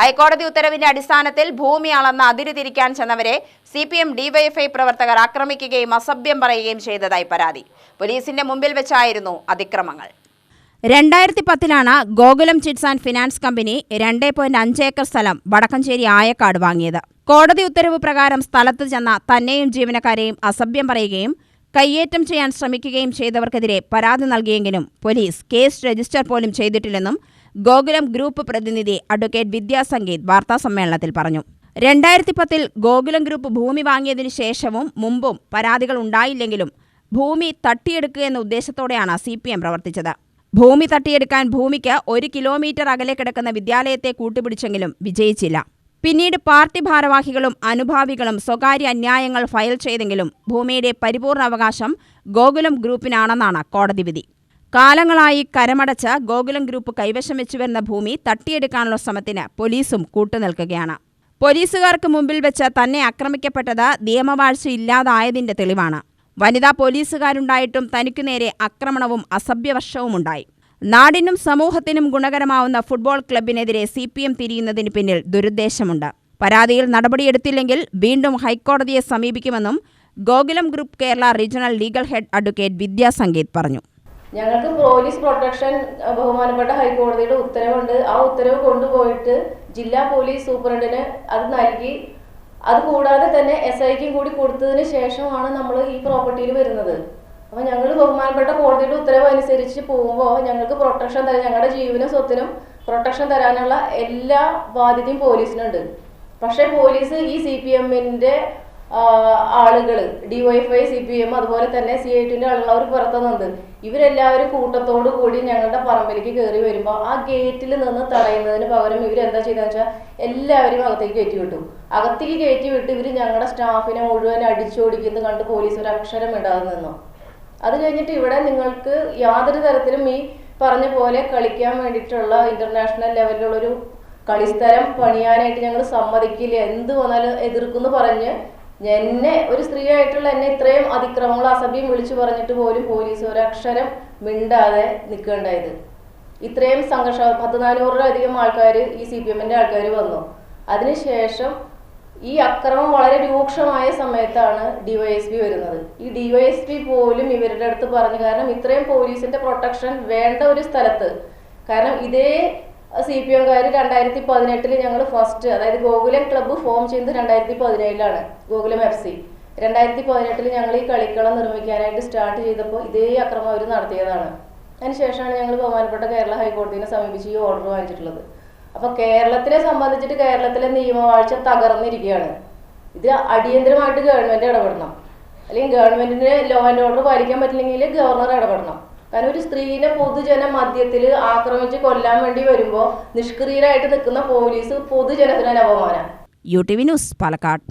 ഹൈക്കോടതി ഉത്തരവിന്റെ അടിസ്ഥാനത്തിൽ ഭൂമി അളന്ന് അതിരുതിരിക്കാൻ ചെന്നവരെ സി പി എം ഡിവൈഎഫ്ഐ പ്രവർത്തകർ ആക്രമിക്കുകയും അസഭ്യം പറയുകയും ചെയ്തതായി പരാതി. പോലീസിന്റെ മുമ്പിൽ വെച്ചായിരുന്നു അതിക്രമങ്ങൾ. രണ്ടായിരത്തി പത്തിലാണ് Gokulam chits and finance company രണ്ട് പോയിന്റ് അഞ്ച് ഏക്കർ സ്ഥലം വടക്കഞ്ചേരി ആയക്കാട് വാങ്ങിയത്. കോടതി ഉത്തരവ് പ്രകാരം സ്ഥലത്ത് ചെന്ന തന്നെയും ജീവനക്കാരെയും അസഭ്യം പറയുകയും കയ്യേറ്റം ചെയ്യാൻ ശ്രമിക്കുകയും ചെയ്തവർക്കെതിരെ പരാതി നൽകിയെങ്കിലും പോലീസ് കേസ് രജിസ്റ്റർ പോലും ചെയ്തിട്ടില്ലെന്നും ഗോകുലം ഗ്രൂപ്പ് പ്രതിനിധി അഡ്വക്കേറ്റ് വിദ്യാസംഗീത് വാർത്താസമ്മേളനത്തിൽ പറഞ്ഞു. രണ്ടായിരത്തി പത്തിൽ ഗോകുലം ഗ്രൂപ്പ് ഭൂമി വാങ്ങിയതിനു ശേഷവും മുമ്പും പരാതികൾ ഉണ്ടായില്ലെങ്കിലും ഭൂമി തട്ടിയെടുക്കുക എന്ന ഉദ്ദേശത്തോടെയാണ് സി പി എം പ്രവർത്തിച്ചത്. ഭൂമി തട്ടിയെടുക്കാൻ ഭൂമിക്ക് ഒരു കിലോമീറ്റർ അകലെ കിടക്കുന്ന വിദ്യാലയത്തെ കൂട്ടുപിടിച്ചെങ്കിലും വിജയിച്ചില്ല. പിന്നീട് പാർട്ടി ഭാരവാഹികളും അനുഭാവികളും സ്വകാര്യ അന്യായങ്ങൾ ഫയൽ ചെയ്തെങ്കിലും ഭൂമിയുടെ പരിപൂർണ അവകാശം ഗോകുലം ഗ്രൂപ്പിനാണെന്നാണ് കോടതി വിധി. കാലങ്ങളായി കരമടച്ച ഗോകുലം ഗ്രൂപ്പ് കൈവശം വെച്ചുവരുന്ന ഭൂമി തട്ടിയെടുക്കാനുള്ള ശ്രമത്തിന് പോലീസും കൂട്ടുനിൽക്കുകയാണ്. പോലീസുകാർക്ക് മുമ്പിൽ വെച്ച് തന്നെ ആക്രമിക്കപ്പെട്ടത് നിയമവാഴ്ച ഇല്ലാതായതിന്റെ തെളിവാണ്. വനിതാ പോലീസുകാരുണ്ടായിട്ടും തനിക്കു നേരെ ആക്രമണവും അസഭ്യവർഷവുമുണ്ടായി. നാടിനും സമൂഹത്തിനും ഗുണകരമാവുന്ന ഫുട്ബോൾ ക്ലബിനെതിരെ സി പി എം തിരിയുന്നതിന് പിന്നിൽ ദുരുദ്ദേശമുണ്ട്. പരാതിയിൽ നടപടിയെടുത്തില്ലെങ്കിൽ വീണ്ടും ഹൈക്കോടതിയെ സമീപിക്കുമെന്നും Gokulam group Kerala regional legal head advocate Vidyasangeeth പറഞ്ഞു. ഞങ്ങൾക്ക് പോലീസ് പ്രൊട്ടക്ഷൻ ബഹുമാനപ്പെട്ട ഹൈക്കോടതിയുടെ ഉത്തരവുണ്ട്. ആ ഉത്തരവ് കൊണ്ടുപോയിട്ട് ജില്ലാ പോലീസ് സൂപ്രണ്ടിന് അത് നൽകി. അത് കൂടാതെ തന്നെ എസ് ഐക്കും കൂടി കൊടുത്തതിന് ശേഷമാണ് നമ്മൾ ഈ പ്രോപ്പർട്ടിയിൽ വരുന്നത്. അപ്പോൾ ഞങ്ങൾ ബഹുമാനപ്പെട്ട കോടതിയുടെ ഉത്തരവ് അനുസരിച്ച് പോകുമ്പോൾ ഞങ്ങൾക്ക് പ്രൊട്ടക്ഷൻ തരാൻ ഞങ്ങളുടെ ജീവനും സ്വത്തിനും പ്രൊട്ടക്ഷൻ തരാനുള്ള എല്ലാ ബാധ്യതയും പോലീസിനുണ്ട്. പക്ഷേ പോലീസ് ഈ സി പി എമ്മിന്റെ ആളുകൾ ഡിവൈഫൈ സി പി എം അതുപോലെ തന്നെ സി ഐ ടിന്റെ ആളുകൾ അവർ പുറത്തുനിന്നുണ്ട്. ഇവരെല്ലാവരും കൂട്ടത്തോടു കൂടി ഞങ്ങളുടെ പറമ്പിലേക്ക് കയറി വരുമ്പോൾ ആ ഗേറ്റിൽ നിന്ന് തടയുന്നതിന് പകരം എന്താ ചെയ്തതെന്ന് വെച്ചാൽ എല്ലാവരും അകത്തേക്ക് കയറ്റി വിട്ടു. അകത്തേക്ക് കയറ്റി വിട്ട് ഇവർ ഞങ്ങളുടെ സ്റ്റാഫിനെ മുഴുവൻ അടിച്ചോടിക്കുന്നത് കണ്ട് പോലീസ് ഒരു അക്ഷരം ഇടാതെ നിന്നു. അത് കഴിഞ്ഞിട്ട് ഇവിടെ നിങ്ങൾക്ക് യാതൊരു തരത്തിലും ഈ പറഞ്ഞ പോലെ കളിക്കാൻ വേണ്ടിയിട്ടുള്ള ഇന്റർനാഷണൽ ലെവലിലുള്ള ഒരു കളിസ്ഥലം പണിയാനായിട്ട് ഞങ്ങൾ സമ്മതിക്കില്ല. എന്ത് വന്നാലും എതിർക്കുന്നു പറഞ്ഞ് എന്നെ ഒരു സ്ത്രീ ആയിട്ടുള്ള എന്നെ ഇത്രയും അതിക്രമങ്ങൾ അസഭ്യം വിളിച്ചു പറഞ്ഞിട്ട് പോലും പോലീസ് ഒരക്ഷരം മിണ്ടാതെ നിൽക്കേണ്ടായത് ഇത്രയും സംഘർഷ പത്ത് നാനൂറിലധികം ആൾക്കാർ ഈ സി പി എമ്മിന്റെ ആൾക്കാർ വന്നു. അതിനുശേഷം ഈ അക്രമം വളരെ രൂക്ഷമായ സമയത്താണ് ഡിവൈഎസ്പി വരുന്നത്. ഈ ഡിവൈഎസ്പി പോലും ഇവരുടെ അടുത്ത് പറഞ്ഞു കാരണം ഇത്രയും പോലീസിന്റെ പ്രൊട്ടക്ഷൻ വേണ്ട ഒരു സ്ഥലത്ത്. കാരണം ഇതേ സി പി എംകാർ രണ്ടായിരത്തി പതിനെട്ടിൽ ഞങ്ങൾ ഫസ്റ്റ് അതായത് ഗോകുലം ക്ലബ്ബ് ഫോം ചെയ്യുന്നത് രണ്ടായിരത്തി പതിനേഴിലാണ് ഗോകുലം എഫ് സി രണ്ടായിരത്തി പതിനെട്ടിൽ ഞങ്ങൾ ഈ കളിക്കളം നിർമ്മിക്കാനായിട്ട് സ്റ്റാർട്ട് ചെയ്തപ്പോൾ ഇതേ അക്രമം അവർ നടത്തിയതാണ്. അതിനുശേഷമാണ് ഞങ്ങൾ ബഹുമാനപ്പെട്ട കേരള ഹൈക്കോടതിനെ സമീപിച്ച് ഈ ഓർഡർ വാങ്ങിച്ചിട്ടുള്ളത്. അപ്പൊ കേരളത്തിനെ സംബന്ധിച്ചിട്ട് കേരളത്തിലെ നിയമവാഴ്ച തകർന്നിരിക്കുകയാണ്. ഇത് അടിയന്തരമായിട്ട് ഗവൺമെന്റ് ഇടപെടണം. അല്ലെങ്കിൽ ഗവൺമെന്റിന് ലോ ആൻഡ് ഓർഡർ പാലിക്കാൻ പറ്റില്ലെങ്കിൽ ഗവർണർ ഇടപെടണം. കാരണം ഒരു സ്ത്രീനെ പൊതുജന മധ്യത്തിൽ ആക്രമിച്ച് കൊല്ലാൻ വേണ്ടി വരുമ്പോൾ നിഷ്ക്രിയരായിട്ട് നിൽക്കുന്ന പോലീസ് പൊതുജനത്തിന് അപമാനം. U T V news Palakkad.